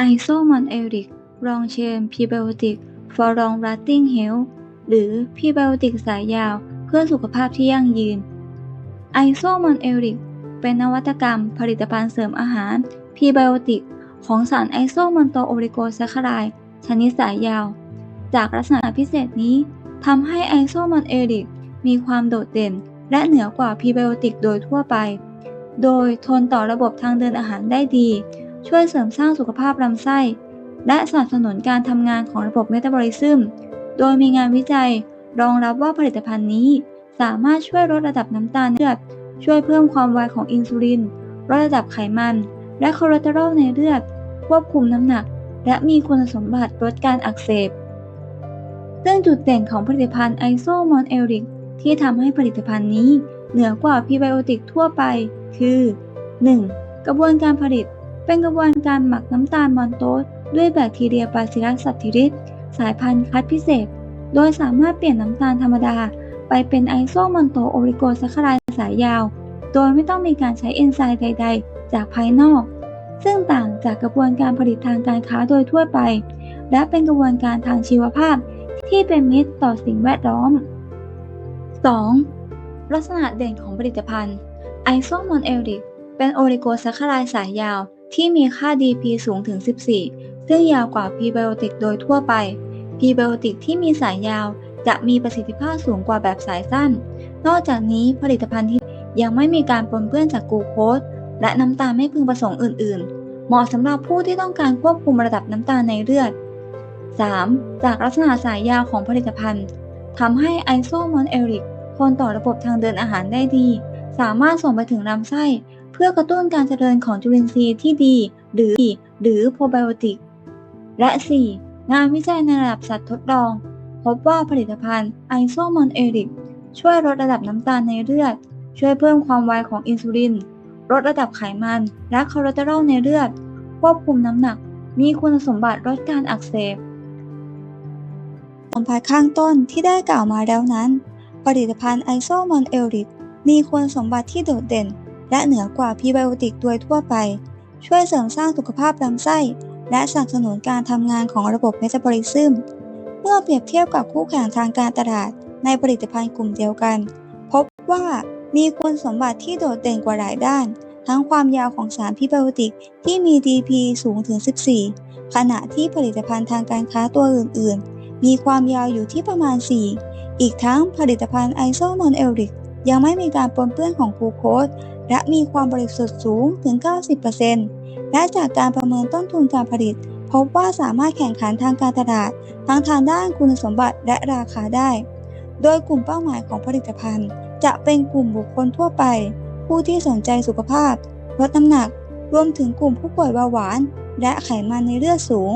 ไอโซมอนเอริกรองเชนพรีไบโอติก for long lasting health หรือพรีไบโอติกสายยาวเพื่อสุขภาพที่ยั่งยืนไอโซมอนเอริกเป็นนวัตกรรมผลิตภัณฑ์เสริมอาหารพรีไบโอติก ของสารไอโซมอนโตโอริโกแซคคาไรชนิดสายยาว จากลักษณะพิเศษนี้ทำให้ไอโซมอนเอริกมีความโดดเด่น และเหนือกว่าพรีไบโอติกโดยทั่วไป โดยทนต่อระบบทางเดินอาหารได้ดี ช่วยเสริมสร้างสุขภาพลำไส้ และสนับสนุนการทำงานของระบบเมตาบอลิซึม โดยมีงานวิจัยรองรับว่าผลิตภัณฑ์นี้ สามารถช่วยลดระดับน้ำตาลในเลือด ช่วยเพิ่มความไวของอินซูลิน ลดระดับไขมัน และคอเลสเตอรอลในเลือด ควบคุมน้ำหนัก และมีคุณสมบัติลดการอักเสบ ซึ่งจุดเด่นของผลิตภัณฑ์ไอโซมอนเอริกที่ทำให้ผลิตภัณฑ์นี้ เหนือกว่าพรีไบโอติกทั่วไป คือ 1. กระบวนการผลิต เป็นกระบวนการหมักน้ำตาลมอนโตสด้วยแบคทีเรียบาซิลัสสัตทิริสสายพันธุ์คัดพิเศษ โดยสามารถเปลี่ยนน้ำตาลธรรมดา ไปเป็นไอโซมอนโตโอริโกแซคคารด์สายยาว โดยไม่ต้องมีการใช้เอนไซม์ใด ๆ จากภายนอก ซึ่งต่างจากกระบวนการผลิตทางการค้าโดยทั่วไป และเป็นกระบวนการทางชีวภาพที่เป็นมิตรต่อสิ่งแวดล้อม 2. ลักษณะเด่นของผลิตภัณฑ์ไอโซมอนเอริกเป็นโอริโกแซคคารด์สายยาว ที่มีค่า DP สูงถึง 14 ซึ่งยาวกว่าพรีไบโอติกโดยทั่วไปพรีไบโอติกที่มีสายยาวจะมีประสิทธิภาพสูงกว่าแบบสายสั้น นอกจากนี้ผลิตภัณฑ์ที่ยังไม่มีการปนเปื้อนจากกูโคสและน้ำตาลไม่พึงประสงค์อื่น ๆ เหมาะสำหรับผู้ที่ต้องการควบคุมระดับน้ำตาลในเลือด 3. จากลักษณะสายยาวของผลิตภัณฑ์ทำให้ไอโซมอนเอริกทนต่อระบบทางเดินอาหารได้ดี สามารถส่งไปถึงลำไส้ พื่อกระตุ้นการเจริญของจุลินทรีย์ที่ดี หรือหรือโปรไบโอติก และ 4. งานวิจัยในระดับสัตว์ทดลอง พบว่าผลิตภัณฑ์ไอโซมอนเอริกช่วยลดระดับน้ำตาลในเลือด ช่วยเพิ่มความไวของอินซูลิน ลดระดับไขมัน และคอเลสเตอรอลในเลือด ควบคุมน้ำหนัก มีคุณสมบัติลดการอักเสบผลภายข้างต้นที่ได้กล่าวมาแล้วนั้น ผลิตภัณฑ์ไอโซมอนเอริกมีคุณสมบัติที่โดดเด่น และเหนือกว่าพรีไบโอติกโดยทั่วไป ช่วยเสริมสร้างสุขภาพลำไส้ และสนับสนุนการทำงานของระบบเมตาบอลิซึม เมื่อเปรียบเทียบกับคู่แข่งทางการตลาดในผลิตภัณฑ์กลุ่มเดียวกัน พบว่ามีคุณสมบัติที่โดดเด่นกว่าหลายด้าน ทั้งความยาวของสารพีไบโอติกที่มี DP สูงถึง 14 ขณะที่ผลิตภัณฑ์ทางการค้าตัวอื่น ๆ มีความยาวอยู่ที่ประมาณ 4 อีกทั้งผลิตภัณฑ์ไอโซมอนเอริกยังไม่มีการปนเปื้อนของกลูโคส และมีความบริสุทธิ์สูงถึง 90%และจากการประเมินต้นทุนการผลิต พบว่าสามารถแข่งขันทางการตลาด ทั้งทางด้านคุณสมบัติและราคาได้ โดยกลุ่มเป้าหมายของผลิตภัณฑ์ จะเป็นกลุ่มบุคคลทั่วไป ผู้ที่สนใจสุขภาพลดน้ำหนัก รวมถึงกลุ่มผู้ป่วยเบาหวาน และไขมันในเลือดสูง